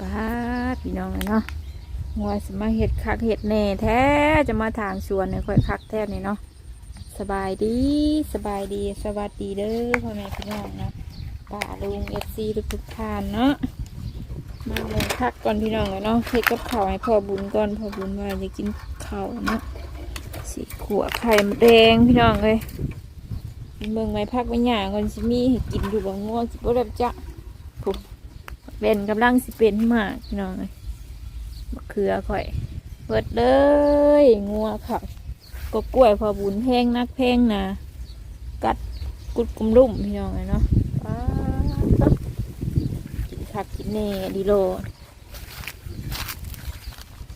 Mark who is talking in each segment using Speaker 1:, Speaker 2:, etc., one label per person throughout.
Speaker 1: ป้าพี่น้องเลยเนาะงัวสมาเห็ดคักเห็ดแน่แท้จะมาถางสวนเนี่ยค่อยคักแท้นี่เนาะสบายดีสบายดีสวัสดีเด้อพ่อแม่พี่น้องเนาะป้าลุงเอฟซีทุกทุกๆท่านเนาะมาเลยคักก่อนพี่น้องเลยเนาะเฮ็ดกับข้าวให้พ่อบุญก่อนพ่อบุญว่าจะกินข้าวเนาะสีขวไข่แดงพี่น้องเลยเมืองไม้พักไม้หยาก่อนสิมีให้กินอยู่บ่งัวงสิบ่ได้จ้ะ เป็นกำลังสิเป็นมากพี่น้องเลยมะเขือข่อย เปิดเลยงัวค่ะก็กล้วยพอบุญแพงนักแพงนะกัดกุดกุมลุ่มพี่น้องเลยเนาะกินผักกินเน่ดีโล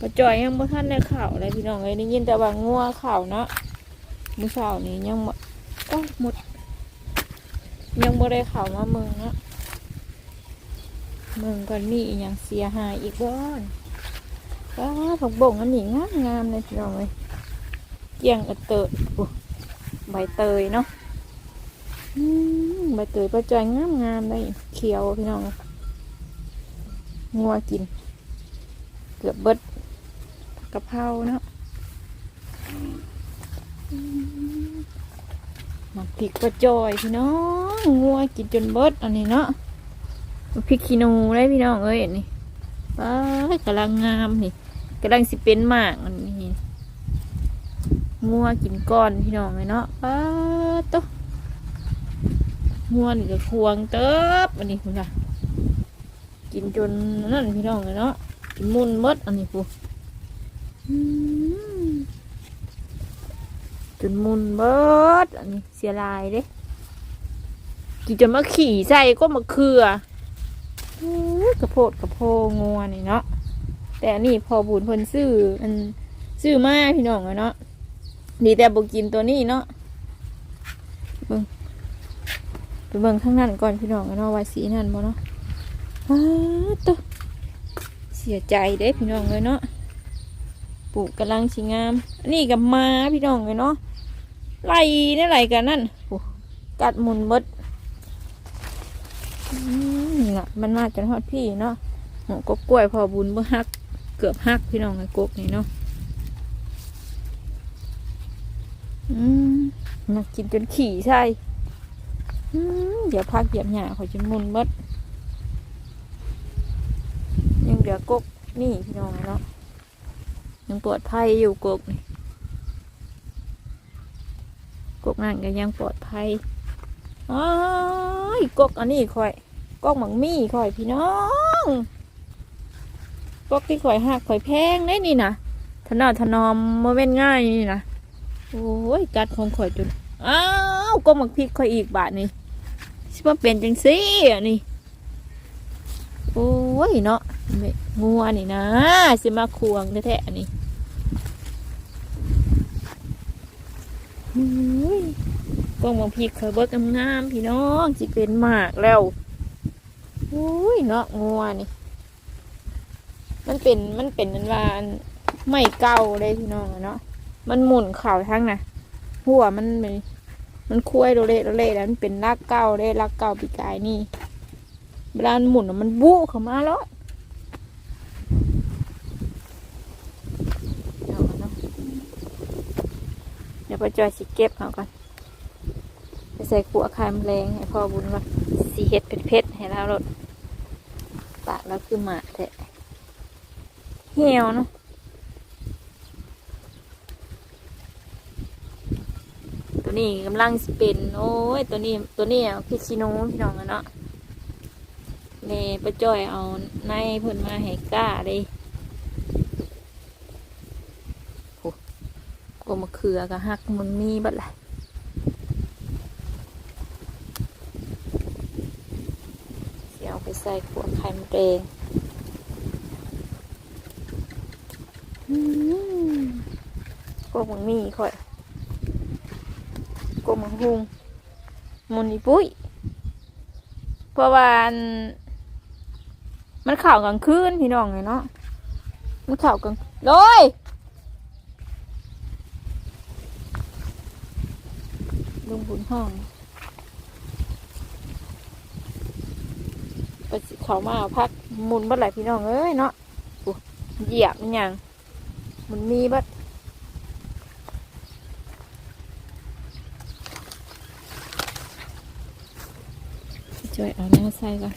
Speaker 1: กระจอยยังบ่ทันได้ข่าวเลยพี่น้องเลยได้ยินแต่ว่างัวข่าวเนาะมือเช้านี้ยังบ่โอ้ยหมดยังบ่ได้ข่าวมาเมืองเนาะ เมืองก่อนมีอย่างเสียหายอีกบ้านว้าผักบ่งอันนี้งามงามเลยพี่น้องเลยเกี่ยงเอเตยโอ้ใบเตยเนาะใบเตยประจอยงามงามเลยเขียวพี่น้องงัวกิน เกือบเบิดกะเพราเนาะอืมมักพริกประจอยพี่น้องงัวกินจนเบิดอันนี้เนาะ พริกขี้หนูได้พี่น้องเอ้ยนี่ป้ากำลังงามนี่กำลังสิเป็นมากอันนี้งัวกินก้อนพี่น้องเลยเนาะป้าโตะงัวนี่ก็ควงเติบอันนี้คุณค่ะกินจนนั่นพี่น้องเลยเนาะกินมุนเมดอันนี้พูอืมจนมุนเบิดอันนี้เสียลายเด้กินจนมาขี่ใส่ก็มาเคือ กระโพดกระโพงัวนี่เนาะแต่นี่พอบุญเพิ่นซื้ออันซื้อมาพี่น้องเนาะดีแต่บกินตัวนี้เนาะเบิ่งไปเบิ่งข้างนั้นก่อนพี่น้องเนาะว่าสีนั่นบ่เนาะอ้าตัวเสียใจเด้พี่น้องเลยเนาะปลูกกำลังสิงามนนี้กับมาพี่น้องเลยเนาะไล่เนี่ยไล่กันนั่นกัดหมุนเบิด อะ มันน่าจะทอดพี่เนาะหมกกล้วยพอบุญเมื่อฮัก เกือบฮักพี่น้องไอ้กบนี่เนาะอืมน่ากินจนขี่ใช่อเดี๋ยวพักเหยียบหญ้าขอจะมุนเบิดยังเหลือกกนี่พี่น้องเนาะยังปลอดภัยอยู่กกนี่กกนั่นก็ยังปลอดภัยอ้ากกอันนี้ข่อย กกหมังมี่ข่อยพี่น้องกอกที่ข่อยหักข่อยแพงได้นี่นะถนอมถนอมโมเมนง่ายนี่นะโอ้ยกัดของข่อยจนอ้าวกกหมักพริกข่อยอีกบาทนี่สิว่าเป็นจังซี่อันนี้โอ้ยเนาะแม่งัวนี่นะสิมาควงแท้ๆอันนี้กล้องบางพีเคยเบิกงามพี่น้องจิเป็นมากแล้ว อุ้ยเนาะงัวนี่ มันเป็นมันเป็นนันวานไม่เก่าเลยพี่น้องเนาะมันหมุนเข่าทั้งน่ะหัวมันมันมันคุ้ยโดเละโดเละแล้วมันเป็นรากเก่าเลยรากเก่าปีกายนี่เวลาหมุนอะมันบุเข้ามาแล้วเอาเดี๋ยวไปจอยสิเก็บเอาก่อน ไปใส่ขัวคายแมลงให้พ่อบุญว่าสีเห็ดเป็นเพชรให้เราลดปากแล้วคือหมาแท้เหี่ยวเนาะตัวนี้กำลังสเป็นโอ้ยตัวนี้ตัวนี้เอาพี่ชิโนพี่น้องอะเนาะเนี่ไปจ้อยเอาในเพิ่นมาให้กล้าเลยโอ้ก็มะเขือกับฮักมันมีบัดละ เดี๋ยวเอาไป ใส่ขวดไข่มดแดงกบมังมีค่อยกบมังหุงมุนีปุ้ยเพราะว่ามันข่าวกลางคืนพี่น้องไงเนาะมันข่าวกลางโดยลุงบุญห้อง ไปสิเขามาเอาพักมุนบัดไหลพี่น้องเอ้ยเนาะเหยียบมันยังมันมีบัดช่วยเอาแนวใส่ก่อ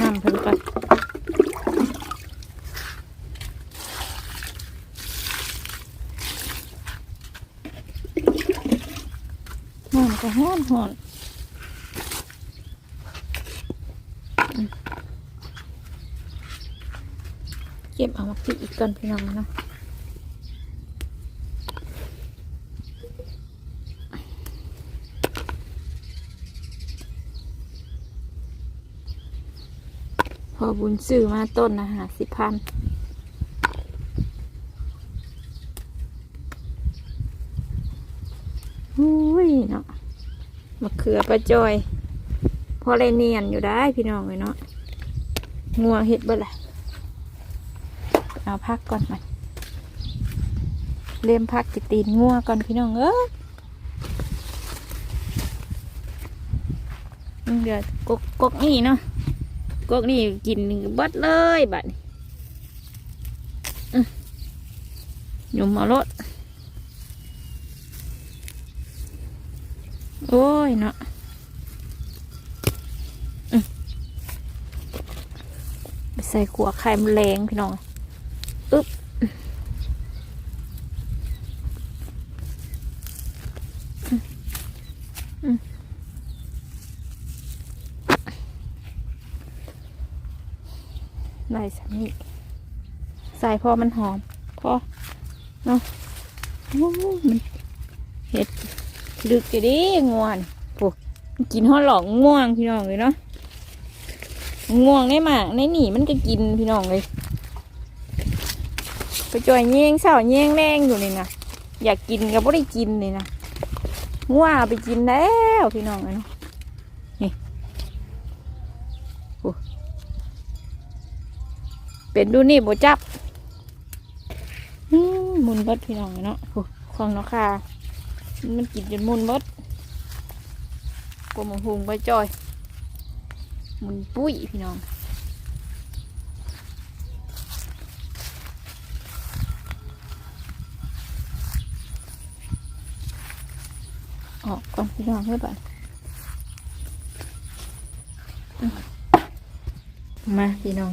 Speaker 1: นำเพิ่นก่อน น้ำก็ห้อนหอนเก็บเอามาพิอีกก่อนพี่น้องนะพอบุญซื้อมาต้นนะหาสิพันอุ้ยเนาะ มะเขือปลาจอย พอเลยเนียนอยู่ได้พี่น้องเลยเนาะงัวเห็ดบิดแหละเอาพักก่อนมันเล่มพักติตีนงัวก่อนพี่น้องเอ้ยอืมเดี๋ยวกกกกนี่เนาะกกนี่กินบิดเลยบัดนี้อื้อหยุ่มเอารถ อ้ยเนาะไปใส่ขัวไข่มนแรงพี่น้องอึ๊บอืมอืมได้สักนิดใส่พอมันหอม พอเนาะมันเห็ด ดึกจะดิง่วงโอ้มันกินห่อหลอกง่วงพี่น้องเลยเนาะง่วงได้มากในหนีมันก็กินพี่น้องเลยไปจอยแย่งเศร้าแย่งแรงอยู่นี่นะอยากกินก็ไม่ได้กินเลยนะง่วงไปกินแล้วพี่น้องเลยเนาะนี่โอ้เป็นดูนี่โบจับมหมุนเบัดพี่น้องเลยเนาะโอ้ของนาะค่ะ มันกินจนมุนมดกลมหุงไปจอยมุนปุ้ยพี่น้องออกก่อนพี่น้องให้บ้านอืมมาพี่น้อง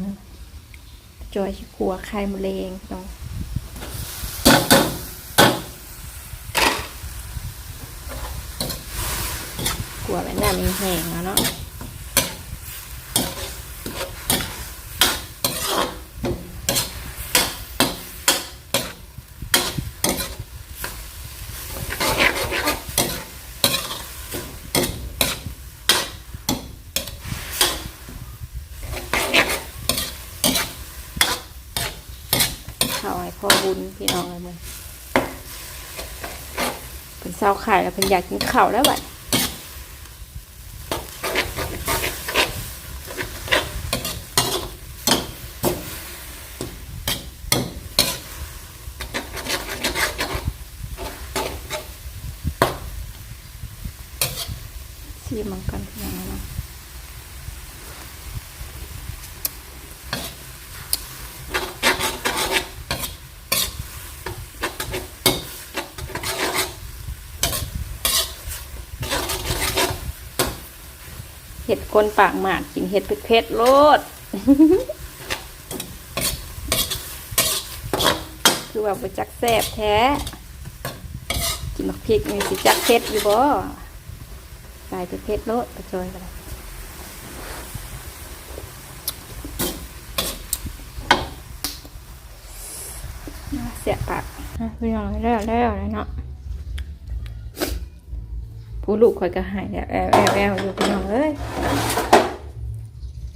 Speaker 1: จอยขัวไข่มะเร็งพี่น้อง กลัว แบบนั้นแห้งแล้วเนาะข้าให้พ่อบุญพี่น้องเลยมึงเป็นเศร้าขายแล้วเป็นอยากกินข้าวแล้วบัด ซีมังกัน อย่างนั้นะเห็ดคนปากหมาดกินเห็ดเผ็ดๆโลดคือว่าบจักแซ่บแท้กินมักพริกนี่สิจักเผ็ดอยู่บ่ ใส่ไปเพชรโลดไปจอยกันเลยเสียปากอะพี่น้องแล้วแล้วเลยเนาะผู้ลูกคอยก็หายแล้วแอวแอวแอวอยู่พี่น้องเอ้ย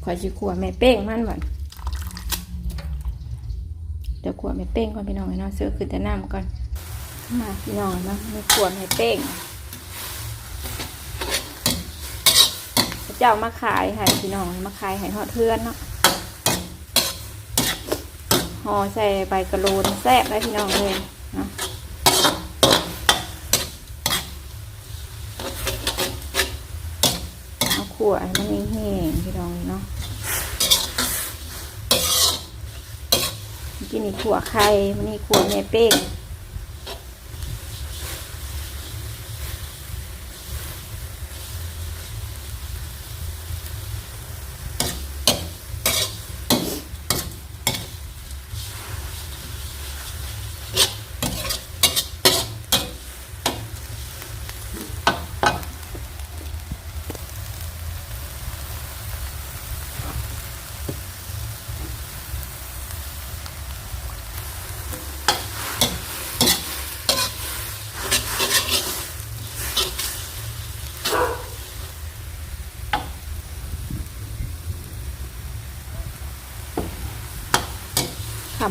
Speaker 1: คอยชิขวแม่เป้งมันก่อนเดี๋ยวขวแม่เป้งก่อนพี่น้องเนาะเสื้อคือแต่น้ำก่อนมาพี่น้องเนาะมีขวแม่เป้ง เจ้ามาขายให้พี่น้องมาขายให้หอดเพื่อนเนาะห่อใส่ใบกระโลนแซ่บได้พี่น้องเลยเนาะเอาขวให้มันแห้งๆพี่น้องเนาะกินนี่ขัวไข่มันนี่ขัวแม่เป้ง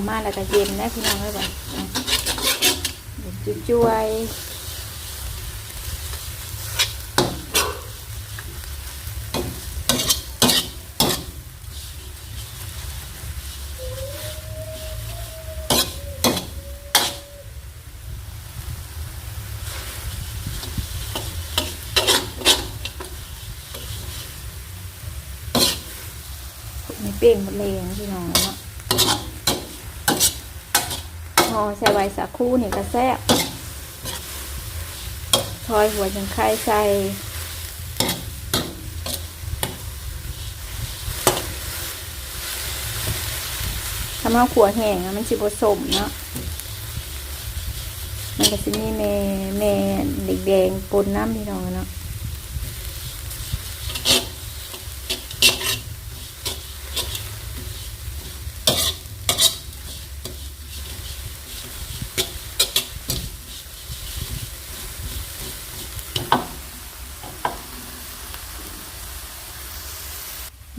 Speaker 1: ำมาแล้วก็เย็นนะพี่น้องเลยบ่ะจุ๊จุ้ยมีเป้งหมดเลยนะพี่น้องเนาะ ห่อใส่ใบสักครู่นี่ก็แซ่บทอยหัวยังไข่ใส่ทำเอาขัวแห้งอะมันสิผสมเนาะ มันก็สิมีแม่แม่เด็กแดงปนน้ำพี่น้องเนาะ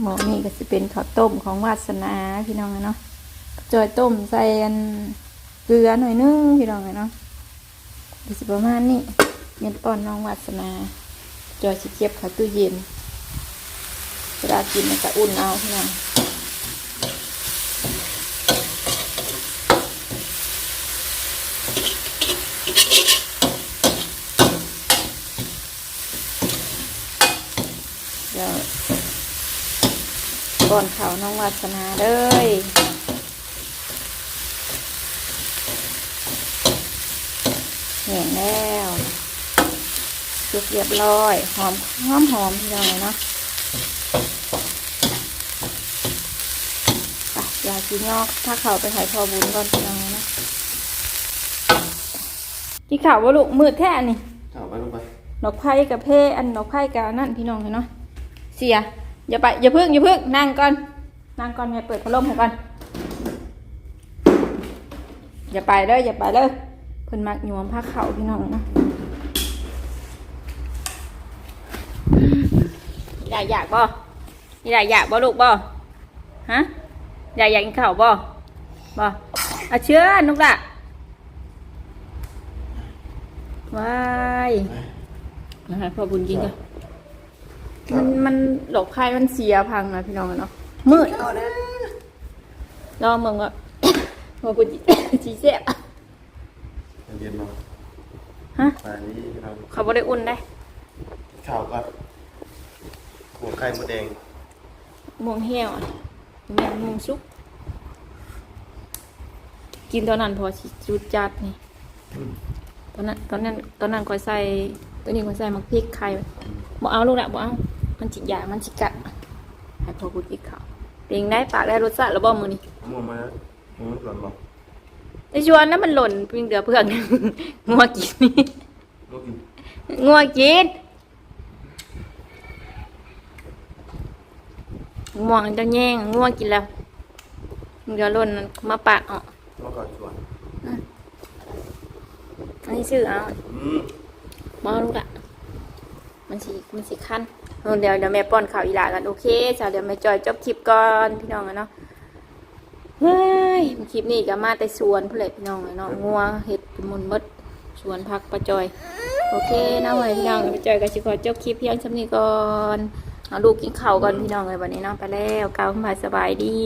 Speaker 1: หมอนี่ก็จะเป็นข้าวต้มของวาสนาพี่น้องเนาะจอยต้มใส่อันเกลือหน่อยนึงพี่น้องเนาะก็สิประมาณนี้เม็ดป้อนน้องวาสนา จอยสิเก็บข้าวตู้เย็นเวลากินมันก็อุ่นเอาพี่น้องเดี๋ยว ก่อนเขาน้องวาสนาเลยแห้งแล้วสุกเรียบร้อย หอมหอมหอมพี่น้องเนาะไปอยากินยอก ถ้าเขาไปขายพอบุญก่อนพี่น้องเนาะกี่ข่าวว่าลูกมืดแท้นี่
Speaker 2: เอาไปลงไป
Speaker 1: นกไผ่กับเพอันนกไผ่กับนั่นพี่น้องเนาะเสีย อย่าไปอย่าพึ่งอย่าพึ่งนั่งก่อน นั่งก่อนแม่เปิดพัดลมให้ก่อน อย่าไปเลยอย่าไปเลยเพิ่นมักหยวมผ้าเข่าพี่น้องนะอยากอยากบ่อยากอยากบ่ลูกบ่ฮะอยากอยากกินข้าวบ่บ่เอาเชื่อนุกละว้ายนะคะพอบุญกินกัน มันมันหลบไข่มันเสียพังนะพี่น้องอะเนาะมืดรอมึงอะว่ากูจีจีเสีย
Speaker 2: เย็นมา
Speaker 1: ฮะ
Speaker 2: ป่านนี้เรา
Speaker 1: เขาบ่ได้อุ่นได้
Speaker 2: ข้าวก็หัวไข่มดแดง
Speaker 1: ม่วงเหี่ยวอะแม่งม่วงสุก กินตอนนั้นพอสิจุดจัดนี่ตอนนั้นตอนนั้นตอนนั้นคอยใส่ตัวนี้คอยใส่มักพริกไข่บ่เอาลูกละบ่เอา มันจิยามันจิกัดให้พอกูกินข้าวเป็นได้ปากได้รสชาติแล้วบ่มื้อนี้
Speaker 2: ม่วงมาม่วงหล่นบ่
Speaker 1: ไอชวนนั้นมันหล่นเพียงเดือเพื่อนงัวกินนี่
Speaker 2: ม่วงกิน
Speaker 1: งัวกินง่วงจะแย่งงัวกินแล้วมันจะหล่นมาปากออก
Speaker 2: มาก่อนชวน
Speaker 1: อันนี้ซื้อเอา
Speaker 2: อืม
Speaker 1: มาลูกละมันสิมันสิคัน เดี๋ยวเดี๋ยวแม่ป้อนข่าวอีหลากันโอเคจ้าเดี๋ยวแม่จอยจบคลิปก่อนพี่น้องเนาะเฮ้ยคลิปนี้ก็มาแต่สวนพุ่นแหละพี่น้องเนาะงัวเห็ดมุนมดสวนพักปลาจอย โอเคนะเว้ยพี่น้องไปจอยกันสิขอจบคลิปเพียงชำนี้ก่อนเอาลูกกินข้าวก่อนพี่น้องเลยวันนี้เนาะไปแล้วก้าวมาสบายดี